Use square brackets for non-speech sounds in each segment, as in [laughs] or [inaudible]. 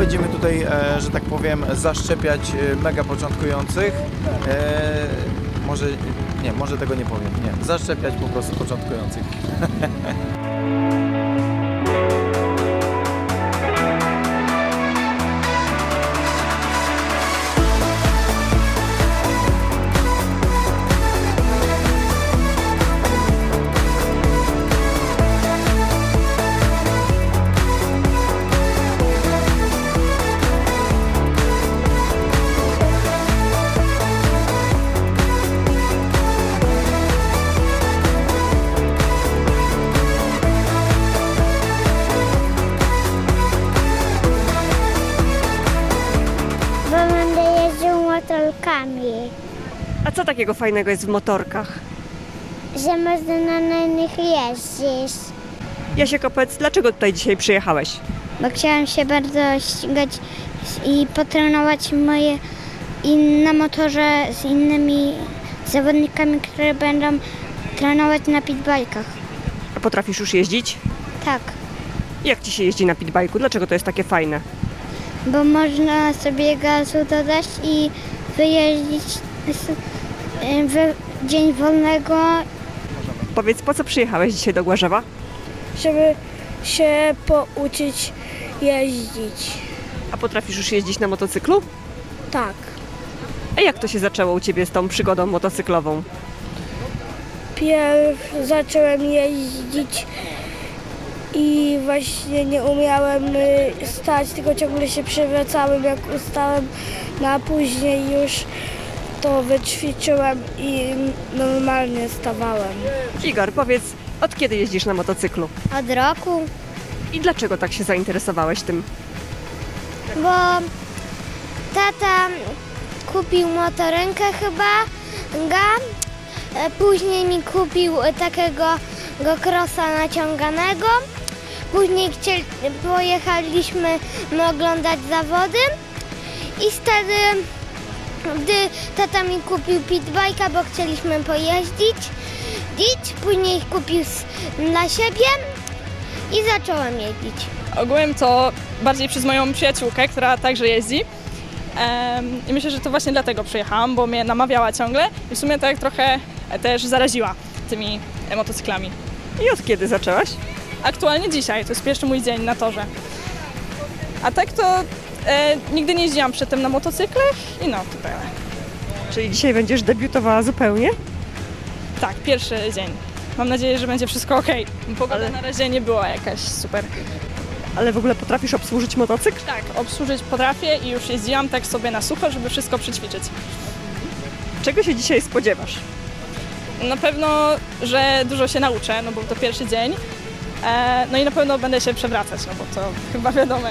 będziemy tutaj, e, że tak powiem, zaszczepiać e, mega początkujących. E, może, nie, może tego nie powiem, nie, zaszczepiać po prostu początkujących. [laughs] A co takiego fajnego jest w motorkach? że można na nich jeździć. Jasiek, opowiedz, dlaczego tutaj dzisiaj przyjechałeś? Bo chciałam się bardzo ścigać i potrenować moje i na motorze z innymi zawodnikami, które będą trenować na pitbajkach. A potrafisz już jeździć? Tak, Jak ci się jeździ na pitbajku? Dlaczego to jest takie fajne? bo można sobie gazu dodać i wyjeździć s- w dzień wolnego Powiedz, po co przyjechałeś dzisiaj do Głarzewa? żeby się pouczyć jeździć. A potrafisz już jeździć na motocyklu? Tak. A jak to się zaczęło u ciebie z tą przygodą motocyklową? Pierw zacząłem jeździć i właśnie nie umiałem y, stać, tylko ciągle się przewracałem jak ustałem, no a później już to wyćwiczyłem i normalnie stawałem. Igor, powiedz, od kiedy jeździsz na motocyklu? od roku. I dlaczego tak się zainteresowałeś tym? bo tata kupił motorynkę chyba, ga, e, później mi kupił e, takiego go krosa naciąganego, później chcieli, pojechaliśmy my oglądać zawody i wtedy, gdy tata mi kupił pitbajka, bo chcieliśmy pojeździć, dzić, później kupił dla siebie i zacząłem jeździć. Ogółem to bardziej przez moją przyjaciółkę, która także jeździ. I myślę, że to właśnie dlatego przyjechałam, bo mnie namawiała ciągle i w sumie tak trochę też zaraziła tymi motocyklami. I od kiedy zaczęłaś? Aktualnie dzisiaj, to jest pierwszy mój dzień na torze. A tak to e, nigdy nie jeździłam przedtem na motocyklach i no, tyle. Czyli dzisiaj będziesz debiutowała zupełnie? Tak, pierwszy dzień. Mam nadzieję, że będzie wszystko ok. Pogoda Ale- na razie nie była jakaś super. Ale w ogóle potrafisz obsłużyć motocykl? Tak, obsłużyć potrafię i już jeździłam tak sobie na sucho, żeby wszystko przećwiczyć. Czego się dzisiaj spodziewasz? Na pewno, że dużo się nauczę, no bo to pierwszy dzień. E, no i na pewno będę się przewracać, no bo to chyba wiadomo.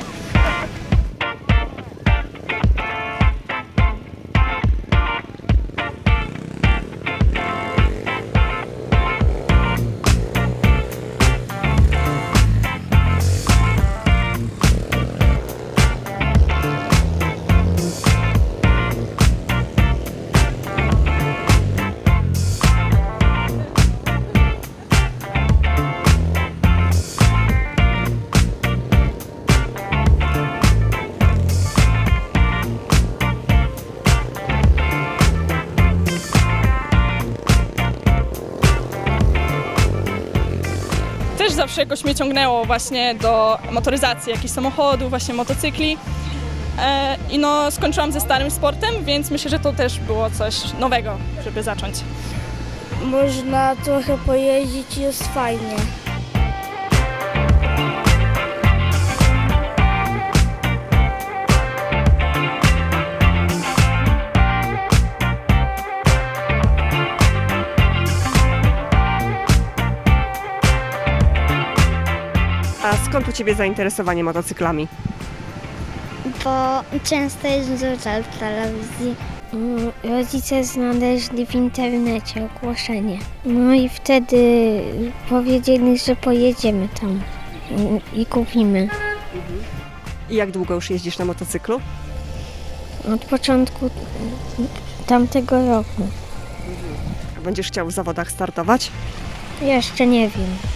Zawsze jakoś mnie ciągnęło właśnie do motoryzacji jakichś samochodów, właśnie motocykli. E, I no skończyłam ze starym sportem, więc myślę, że to też było coś nowego, żeby zacząć. Można trochę pojeździć jest fajnie. A skąd u ciebie zainteresowanie motocyklami? bo często jest dużo w telewizji. Mm, Rodzice znaleźli w internecie ogłoszenie. No i wtedy powiedzieli, że pojedziemy tam mm, i kupimy. I jak długo już jeździsz na motocyklu? Od początku tamtego roku. A Będziesz chciał w zawodach startować? Jeszcze nie wiem.